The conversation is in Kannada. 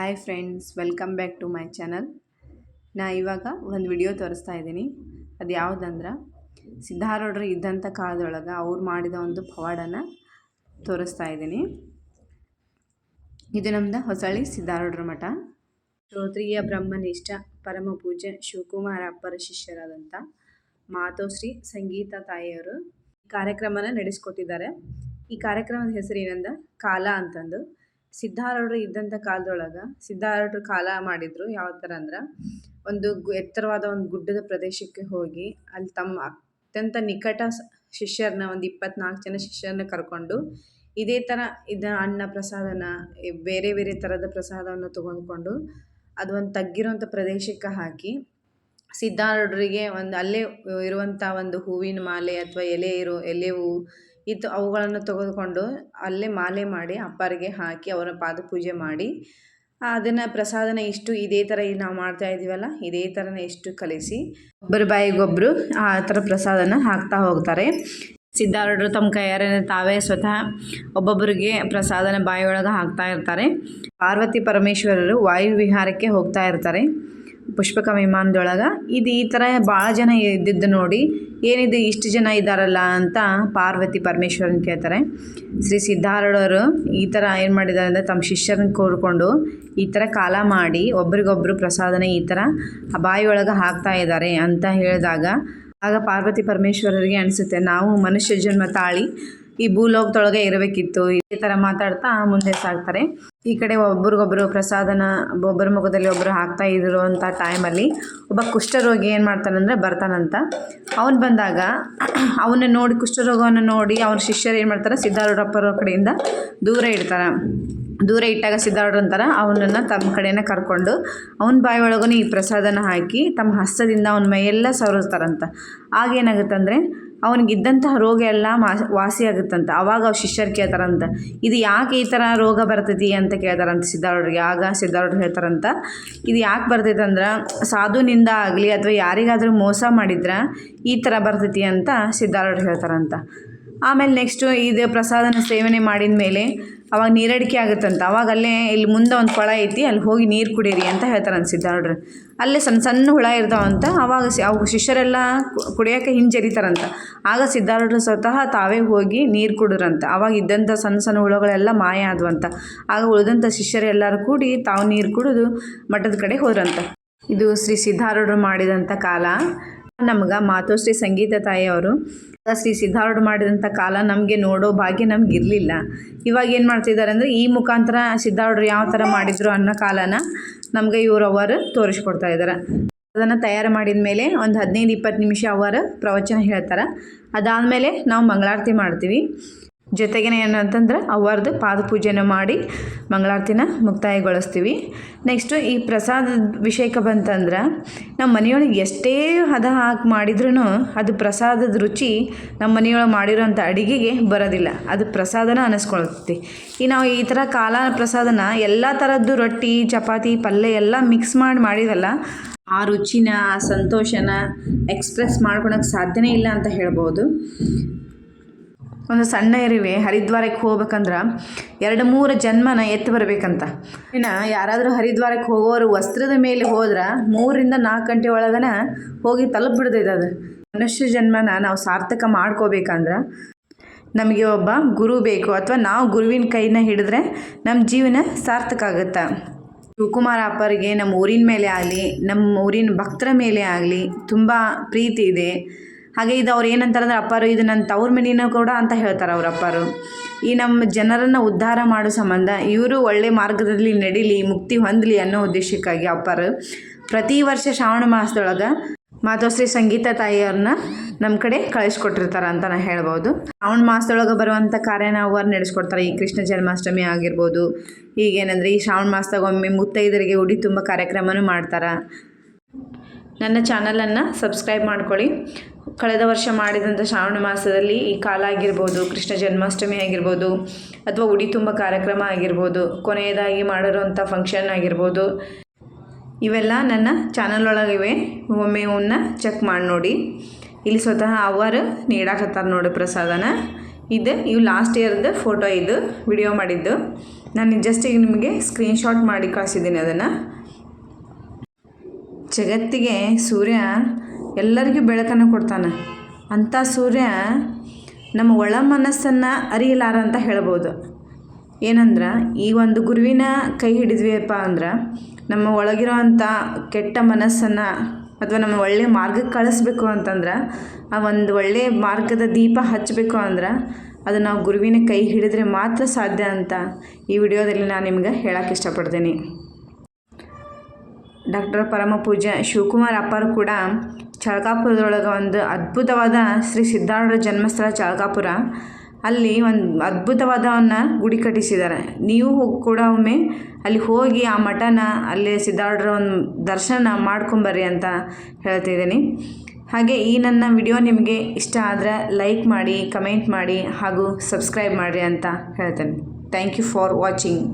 Hi friends, welcome back to my channel. ನಾ ಇವಾಗ ಒಂದು ವಿಡಿಯೋ ತೋರಿಸ್ತಾ ಇದ್ದೀನಿ. ಅದು ಯಾವುದಂದ್ರೆ, ಸಿದ್ಧಾರೂಢರು ಇದ್ದಂಥ ಕಾಲದೊಳಗೆ ಅವ್ರು ಮಾಡಿದ ಒಂದು ಪವಾಡನ ತೋರಿಸ್ತಾ ಇದ್ದೀನಿ. ಇದು ನಮ್ದು ಹೊಸಳ್ಳಿ ಸಿದ್ಧಾರೂಢರ ಮಠ. ಶ್ರೋತ್ರಿಯ ಬ್ರಹ್ಮನಿಷ್ಠ, ಪರಮ ಪೂಜ್ಯ ಶಿವಕುಮಾರ ಅಪ್ಪರ ಶಿಷ್ಯರಾದಂಥ ಮಾತೋಶ್ರೀ ಸಂಗೀತ ತಾಯಿಯವರು ಕಾರ್ಯಕ್ರಮನ ನಡೆಸ್ಕೊಟ್ಟಿದ್ದಾರೆ. ಈ ಕಾರ್ಯಕ್ರಮದ ಹೆಸರು ಏನಂದ? ಕಾಲ ಅಂತಂದು. ಸಿದ್ಧಾರೂಢರು ಇದ್ದಂಥ ಕಾಲದೊಳಗೆ ಸಿದ್ಧಾರೂಢರು ಕಾಲ ಮಾಡಿದ್ರು ಯಾವ ಥರ ಅಂದ್ರೆ ಒಂದು ಎತ್ತರವಾದ ಒಂದು ಗುಡ್ಡದ ಪ್ರದೇಶಕ್ಕೆ ಹೋಗಿ ಅಲ್ಲಿ ತಮ್ಮ ಅತ್ಯಂತ ನಿಕಟ ಶಿಷ್ಯರನ್ನ ಒಂದು ಇಪ್ಪತ್ನಾಲ್ಕು ಜನ ಶಿಷ್ಯರನ್ನ ಕರ್ಕೊಂಡು ಇದೇ ಥರ ಇದ ಅನ್ನ ಪ್ರಸಾದನ ಬೇರೆ ಬೇರೆ ಥರದ ಪ್ರಸಾದವನ್ನು ತೊಗೊಂಡ್ಕೊಂಡು ಅದು ಒಂದು ತಗ್ಗಿರುವಂಥ ಪ್ರದೇಶಕ್ಕೆ ಹಾಕಿ ಸಿದ್ಧಾರೂಢರಿಗೆ ಒಂದು ಅಲ್ಲೇ ಇರುವಂಥ ಒಂದು ಹೂವಿನ ಮಾಲೆ ಅಥವಾ ಎಲೆ ಇರೋ ಎಲೆ ಹೂವು ಇದು ಅವುಗಳನ್ನು ತೆಗೆದುಕೊಂಡು ಅಲ್ಲೇ ಮಾಲೆ ಮಾಡಿ ಅಪ್ಪರಿಗೆ ಹಾಕಿ ಅವರ ಪಾದ ಪೂಜೆ ಮಾಡಿ ಅದನ್ನು ಪ್ರಸಾದನ ಇಷ್ಟು ಇದೇ ಥರ ನಾವು ಮಾಡ್ತಾ ಇದ್ದೀವಲ್ಲ, ಇದೇ ಥರನೇ ಇಷ್ಟು ಕಲಿಸಿ ಒಬ್ಬರ ಬಾಯಿಗೊಬ್ಬರು ಆ ಥರ ಪ್ರಸಾದನ ಹಾಕ್ತಾ ಹೋಗ್ತಾರೆ. ಸಿದ್ಧಾರೂಢರು ತಮ್ಮ ಕೈಯಾರೆ ತಾವೇ ಸ್ವತಃ ಒಬ್ಬೊಬ್ಬರಿಗೆ ಪ್ರಸಾದನ ಬಾಯಿಯೊಳಗೆ ಹಾಕ್ತಾ ಇರ್ತಾರೆ. ಪಾರ್ವತಿ ಪರಮೇಶ್ವರರು ವಾಯು ವಿಹಾರಕ್ಕೆ ಹೋಗ್ತಾ ಇರ್ತಾರೆ. ಪುಷ್ಪಕ ವಿಮಾನದೊಳಗೆ ಇದು ಈ ಥರ ಭಾಳ ಜನ ಇದ್ದಿದ್ದು ನೋಡಿ, ಏನಿದು ಇಷ್ಟು ಜನ ಇದ್ದಾರಲ್ಲ ಅಂತ ಪಾರ್ವತಿ ಪರಮೇಶ್ವರನ್ ಕೇಳ್ತಾರೆ. ಶ್ರೀ ಸಿದ್ಧಾರೂಢರು ಈ ಥರ ಏನು ಮಾಡಿದ್ದಾರೆ ಅಂದರೆ ತಮ್ಮ ಶಿಷ್ಯರನ್ನ ಕೋರ್ಕೊಂಡು ಈ ಥರ ಕಾಲ ಮಾಡಿ ಒಬ್ರಿಗೊಬ್ರು ಪ್ರಸಾದನ ಈ ಥರ ಬಾಯಿಯೊಳಗೆ ಹಾಕ್ತಾ ಇದ್ದಾರೆ ಅಂತ ಹೇಳಿದಾಗ, ಆಗ ಪಾರ್ವತಿ ಪರಮೇಶ್ವರರಿಗೆ ಅನಿಸುತ್ತೆ, ನಾವು ಮನುಷ್ಯ ಜನ್ಮ ತಾಳಿ ಈ ಭೂಲೋಕದೊಳಗೆ ಇರಬೇಕಿತ್ತು. ಈ ಥರ ಮಾತಾಡ್ತಾ ಮುಂದೆ ಸಾಗ್ತಾರೆ. ಈ ಕಡೆ ಒಬ್ರಿಗೊಬ್ರು ಪ್ರಸಾದನ, ಒಬ್ಬರ ಮುಖದಲ್ಲಿ ಒಬ್ಬರು ಹಾಕ್ತಾ ಅಂತ ಟೈಮಲ್ಲಿ ಒಬ್ಬ ಕುಷ್ಠರೋಗಿ ಏನು ಮಾಡ್ತಾನಂದ್ರೆ ಬರ್ತಾನಂತ. ಅವನು ಬಂದಾಗ ಅವನ್ನ ನೋಡಿ, ಕುಷ್ಠರೋಗವನ್ನು ನೋಡಿ ಅವನ ಶಿಷ್ಯರು ಏನು ಮಾಡ್ತಾರೆ, ಸಿದ್ಧಾರೂಢಪ್ಪರ ಕಡೆಯಿಂದ ದೂರ ಇಡ್ತಾರೆ. ದೂರ ಇಟ್ಟಾಗ ಸಿದ್ಧಾರೂಢರು ಅಂತಾರೆ, ಅವನನ್ನು ತಮ್ಮ ಕಡೆಯನ್ನ ಕರ್ಕೊಂಡು ಅವನ ಬಾಯಿ ಈ ಪ್ರಸಾದನ ಹಾಕಿ ತಮ್ಮ ಹಸ್ತದಿಂದ ಅವನ ಮೈಯೆಲ್ಲ ಸವರಿಸ್ತಾರಂತ ಆಗ ಏನಾಗುತ್ತಂದರೆ ಅವನಿಗಿದ್ದಂತಹ ರೋಗ ಎಲ್ಲ ಮಾಸ್ ವಾಸಿ ಆಗುತ್ತಂತ. ಅವಾಗ ಅವ್ರ ಶಿಷ್ಯರು ಕೇಳ್ತಾರಂತ. ಇದು ಯಾಕೆ ಈ ಥರ ರೋಗ ಬರ್ತೈತಿ ಅಂತ ಕೇಳ್ತಾರಂತ ಸಿದ್ಧಾರೂಢರಿಗೆ. ಆಗ ಸಿದ್ಧಾರೂಢರು ಹೇಳ್ತಾರಂತ. ಇದು ಯಾಕೆ ಬರ್ತೈತೆ ಅಂದ್ರೆ, ಸಾಧುನಿಂದ ಆಗಲಿ ಅಥವಾ ಯಾರಿಗಾದರೂ ಮೋಸ ಮಾಡಿದ್ರೆ ಈ ಥರ ಬರ್ತೈತಿ ಅಂತ ಸಿದ್ಧಾರೂಢರು ಹೇಳ್ತಾರಂತ. ಆಮೇಲೆ ನೆಕ್ಸ್ಟು ಇದು ಪ್ರಸಾದನ ಸೇವನೆ ಮಾಡಿದ ಮೇಲೆ ಅವಾಗ ನೀರಡಿಕೆ ಆಗುತ್ತಂತ. ಅವಾಗ ಅಲ್ಲೇ ಇಲ್ಲಿ ಮುಂದೆ ಒಂದು ಕೊಳ ಐತಿ, ಅಲ್ಲಿ ಹೋಗಿ ನೀರು ಕುಡೀರಿ ಅಂತ ಹೇಳ್ತಾರೆ ಅನಿಸಿದ್ದ ನೋಡ್ರಿ. ಅಲ್ಲೇ ಸಣ್ಣ ಸಣ್ಣ ಹುಳ ಇರ್ತಾವಂತ ಅವಾಗ ಅವು ಶಿಷ್ಯರೆಲ್ಲ ಕುಡಿಯೋಕ್ಕೆ ಕುಡಿಯೋಕೆ ಹಿಂಜರಿತಾರಂತ ಆಗ ಸಿದ್ಧಾರೂಢರು ಸ್ವತಃ ತಾವೇ ಹೋಗಿ ನೀರು ಕುಡಿದ್ರಂತ. ಅವಾಗ ಇದ್ದಂಥ ಸಣ್ಣ ಸಣ್ಣ ಹುಳುಗಳೆಲ್ಲ ಮಾಯ ಆದ್ವಂತ. ಆಗ ಉಳಿದಂಥ ಶಿಷ್ಯರೆಲ್ಲರೂ ಕೂಡಿ ತಾವು ನೀರು ಕುಡಿದು ಮಠದ ಕಡೆ ಹೋದ್ರಂತ. ಇದು ಶ್ರೀ ಸಿದ್ಧಾರೂಢರು ಮಾಡಿದಂಥ ಕಾಲ. ನಮ್ಗೆ ಮಾತೋಶ್ರೀ ಸಂಗೀತ ತಾಯಿಯವರು ಶ್ರೀ ಸಿದ್ಧಾರೂಢ ಮಾಡಿದಂಥ ಕಾಲ ನಮಗೆ ನೋಡೋ ಭಾಗ್ಯ ನಮ್ಗೆ ಇರಲಿಲ್ಲ. ಇವಾಗ ಏನು ಮಾಡ್ತಿದ್ದಾರೆ ಅಂದರೆ, ಈ ಮುಖಾಂತರ ಸಿದ್ಧಾರೂಢರು ಯಾವ ಥರ ಮಾಡಿದ್ರು ಅನ್ನೋ ಕಾಲನ ನಮಗೆ ಇವರು ಅವರು ತೋರಿಸ್ಕೊಡ್ತಾ ಇದ್ದಾರೆ ಅದನ್ನು ತಯಾರು ಮಾಡಿದ ಮೇಲೆ ಒಂದು ಹದಿನೈದು ಇಪ್ಪತ್ತು ನಿಮಿಷ ಅವರು ಪ್ರವಚನ ಹೇಳ್ತಾರೆ. ಅದಾದಮೇಲೆ ನಾವು ಮಂಗಳಾರತಿ ಮಾಡ್ತೀವಿ. ಜೊತೆಗೆ ಏನಂತಂದ್ರೆ ಅವರದ್ದು ಪಾದಪೂಜೆನ ಮಾಡಿ ಮಂಗಳಾರತಿನ ಮುಕ್ತಾಯಗೊಳಿಸ್ತೀವಿ. ನೆಕ್ಸ್ಟು ಈ ಪ್ರಸಾದದ ವಿಷಯಕ್ಕೆ ಬಂತಂದ್ರೆ ನಮ್ಮ ಮನೆಯೊಳಗೆ ಎಷ್ಟೇ ಹದ ಹಾಕಿ ಮಾಡಿದ್ರೂ ಅದು ಪ್ರಸಾದದ ರುಚಿ ನಮ್ಮ ಮನೆಯೊಳಗೆ ಮಾಡಿರೋಂಥ ಅಡಿಗೆಗೆ ಬರೋದಿಲ್ಲ. ಅದು ಪ್ರಸಾದನ ಅನ್ನಿಸ್ಕೊಳ್ತೈತಿ ಈ ನಾವು ಈ ಥರ ಕಾಲ ಪ್ರಸಾದನ ಎಲ್ಲ ಥರದ್ದು ರೊಟ್ಟಿ, ಚಪಾತಿ ಪಲ್ಯ ಎಲ್ಲ ಮಿಕ್ಸ್ ಮಾಡಿ ಮಾಡಿದಲ್ಲ ಆ ರುಚಿನ, ಆ ಸಂತೋಷನ ಎಕ್ಸ್ಪ್ರೆಸ್ ಮಾಡ್ಕೊಳಕ್ಕೆ ಸಾಧ್ಯನೇ ಇಲ್ಲ ಅಂತ ಹೇಳ್ಬೋದು. ಒಂದು ಸಣ್ಣ ಇರುವೆ ಹರಿದ್ವಾರಕ್ಕೆ ಹೋಗ್ಬೇಕಂದ್ರೆ ಎರಡು ಮೂರು ಜನ್ಮನ ಎತ್ತು ಬರಬೇಕಂತ. ಇನ್ನು ಯಾರಾದರೂ ಹರಿದ್ವಾರಕ್ಕೆ ಹೋಗೋರು ವಸ್ತ್ರದ ಮೇಲೆ ಹೋದ್ರೆ ಮೂರರಿಂದ ನಾಲ್ಕು ಗಂಟೆ ಒಳಗನ ಹೋಗಿ ತಲುಪಿಬಿಡ್ತೈತೆ ಅದು. ಮನುಷ್ಯ ಜನ್ಮನ ನಾವು ಸಾರ್ಥಕ ಮಾಡ್ಕೋಬೇಕಂದ್ರೆ ನಮಗೆ ಒಬ್ಬ ಗುರು ಬೇಕು ಅಥವಾ ನಾವು ಗುರುವಿನ ಕೈನ ಹಿಡಿದ್ರೆ ನಮ್ಮ ಜೀವನ ಸಾರ್ಥಕ ಆಗುತ್ತೆ. ಶಿವಕುಮಾರ ಅಪ್ಪರಿಗೆ ನಮ್ಮ ಊರಿನ ಮೇಲೆ ಆಗಲಿ, ನಮ್ಮ ಊರಿನ ಭಕ್ತರ ಮೇಲೆ ಆಗಲಿ ತುಂಬ ಪ್ರೀತಿ ಇದೆ. ಹಾಗೆ ಇದು ಅವ್ರು ಏನಂತಾರೆ ಅಂದ್ರೆ, ಅಪ್ಪಾರು, ಇದು ನನ್ನ ತವ್ರ ಮನೆಯೂ ಕೂಡ ಅಂತ ಹೇಳ್ತಾರೆ ಅವ್ರ ಅಪ್ಪಾರು. ಈ ನಮ್ಮ ಜನರನ್ನು ಉದ್ಧಾರ ಮಾಡೋ ಸಂಬಂಧ, ಇವರು ಒಳ್ಳೆ ಮಾರ್ಗದಲ್ಲಿ ನಡೀಲಿ, ಮುಕ್ತಿ ಹೊಂದಲಿ ಅನ್ನೋ ಉದ್ದೇಶಕ್ಕಾಗಿ ಅಪ್ಪಾರು ಪ್ರತಿ ವರ್ಷ ಶ್ರಾವಣ ಮಾಸದೊಳಗೆ ಮಾತೋಶ್ರೀ ಸಂಗೀತ ತಾಯಿಯವ್ರನ್ನ ನಮ್ಮ ಕಡೆ ಕಳಿಸ್ಕೊಟ್ಟಿರ್ತಾರೆ ಅಂತ ನಾ ಹೇಳ್ಬೋದು. ಶ್ರಾವಣ ಮಾಸದೊಳಗೆ ಬರುವಂಥ ಕಾರ್ಯನ ಅವರು ನಡೆಸ್ಕೊಡ್ತಾರೆ. ಈ ಕೃಷ್ಣ ಜನ್ಮಾಷ್ಟಮಿ ಆಗಿರ್ಬೋದು, ಈಗೇನಂದ್ರೆ ಈ ಶ್ರಾವಣ ಮಾಸದಾಗ ಒಮ್ಮೆ ಮುತ್ತೈದರಿಗೆ ಉಡಿ ತುಂಬ ಕಾರ್ಯಕ್ರಮನೂ ಮಾಡ್ತಾರೆ. ನನ್ನ ಚಾನಲನ್ನು ಸಬ್ಸ್ಕ್ರೈಬ್ ಮಾಡ್ಕೊಳ್ಳಿ. ಕಳೆದ ವರ್ಷ ಮಾಡಿದಂಥ ಶ್ರಾವಣ ಮಾಸದಲ್ಲಿ ಈ ಕಾಲ ಆಗಿರ್ಬೋದು, ಕೃಷ್ಣ ಜನ್ಮಾಷ್ಟಮಿ ಆಗಿರ್ಬೋದು, ಅಥವಾ ಉಡಿ ತುಂಬ ಕಾರ್ಯಕ್ರಮ ಆಗಿರ್ಬೋದು, ಕೊನೆಯದಾಗಿ ಮಾಡಿರೋಂಥ ಫಂಕ್ಷನ್ ಆಗಿರ್ಬೋದು, ಇವೆಲ್ಲ ನನ್ನ ಚಾನಲ್ ಒಳಗಿವೆ ಒಮ್ಮೆ ಇವನ್ನ ಚೆಕ್ ಮಾಡಿ ನೋಡಿ. ಇಲ್ಲಿ ಸ್ವತಃ ಅವರು ನೀಡಾಕತ್ತಾರ ನೋಡಿ ಪ್ರಸಾದನ. ಇದು ಇವು ಲಾಸ್ಟ್ ಇಯರ್ದು ಫೋಟೋ ಇದು ವಿಡಿಯೋ ಮಾಡಿದ್ದು. ನಾನು ಜಸ್ಟ್ ಈಗ ನಿಮಗೆ ಸ್ಕ್ರೀನ್ಶಾಟ್ ಮಾಡಿ ಕಳಿಸಿದ್ದೀನಿ ಅದನ್ನು. ಜಗತ್ತಿಗೆ ಸೂರ್ಯ ಎಲ್ಲರಿಗೂ ಬೆಳಕನ್ನು ಕೊಡ್ತಾನೆ. ಅಂಥ ಸೂರ್ಯ ನಮ್ಮ ಒಳ ಮನಸ್ಸನ್ನು ಅರಿಯಲಾರ ಅಂತ ಹೇಳ್ಬೋದು. ಏನಂದ್ರೆ, ಈ ಒಂದು ಗುರುವಿನ ಕೈ ಹಿಡಿದ್ವಿಯಪ್ಪ ಅಂದ್ರೆ, ನಮ್ಮ ಒಳಗಿರೋವಂಥ ಕೆಟ್ಟ ಮನಸ್ಸನ್ನು ಅಥವಾ ನಮ್ಮ ಒಳ್ಳೆಯ ಮಾರ್ಗಕ್ಕೆ ಕಳಿಸ್ಬೇಕು ಅಂತಂದ್ರೆ, ಆ ಒಂದು ಒಳ್ಳೆಯ ಮಾರ್ಗದ ದೀಪ ಹಚ್ಚಬೇಕು ಅಂದ್ರೆ, ಅದು ನಾವು ಗುರುವಿನ ಕೈ ಹಿಡಿದ್ರೆ ಮಾತ್ರ ಸಾಧ್ಯ ಅಂತ ಈ ವಿಡಿಯೋದಲ್ಲಿ ನಾನು ನಿಮ್ಗೆ ಹೇಳಕ್ಕೆ ಇಷ್ಟಪಡ್ತೀನಿ. ಡಾಕ್ಟರ್ ಪರಮ ಪೂಜ್ಯ ಶಿವಕುಮಾರ್ ಅಪ್ಪರು ಕೂಡ ಚಳಕಾಪುರದೊಳಗೆ ಒಂದು ಅದ್ಭುತವಾದ ಶ್ರೀ ಸಿದ್ಧಾರೂಢ ಜನ್ಮಸ್ಥಳ ಚಳಕಾಪುರ, ಅಲ್ಲಿ ಒಂದು ಅದ್ಭುತವಾದವನ್ನು ಗುಡಿ ಕಟ್ಟಿಸಿದ್ದಾರೆ. ನೀವು ಕೂಡ ಒಮ್ಮೆ ಅಲ್ಲಿ ಹೋಗಿ ಆ ಮಠನ, ಅಲ್ಲಿ ಸಿದ್ಧಾರೂಢರ ಒಂದು ದರ್ಶನ ಮಾಡ್ಕೊಂಬರ್ರಿ ಅಂತ ಹೇಳ್ತಿದ್ದೀನಿ. ಹಾಗೆ ಈ ನನ್ನ ವಿಡಿಯೋ ನಿಮಗೆ ಇಷ್ಟ ಆದರೆ ಲೈಕ್ ಮಾಡಿ, ಕಮೆಂಟ್ ಮಾಡಿ ಹಾಗೂ ಸಬ್ಸ್ಕ್ರೈಬ್ ಮಾಡಿರಿ ಅಂತ ಹೇಳ್ತೇನೆ. Thank you for watching.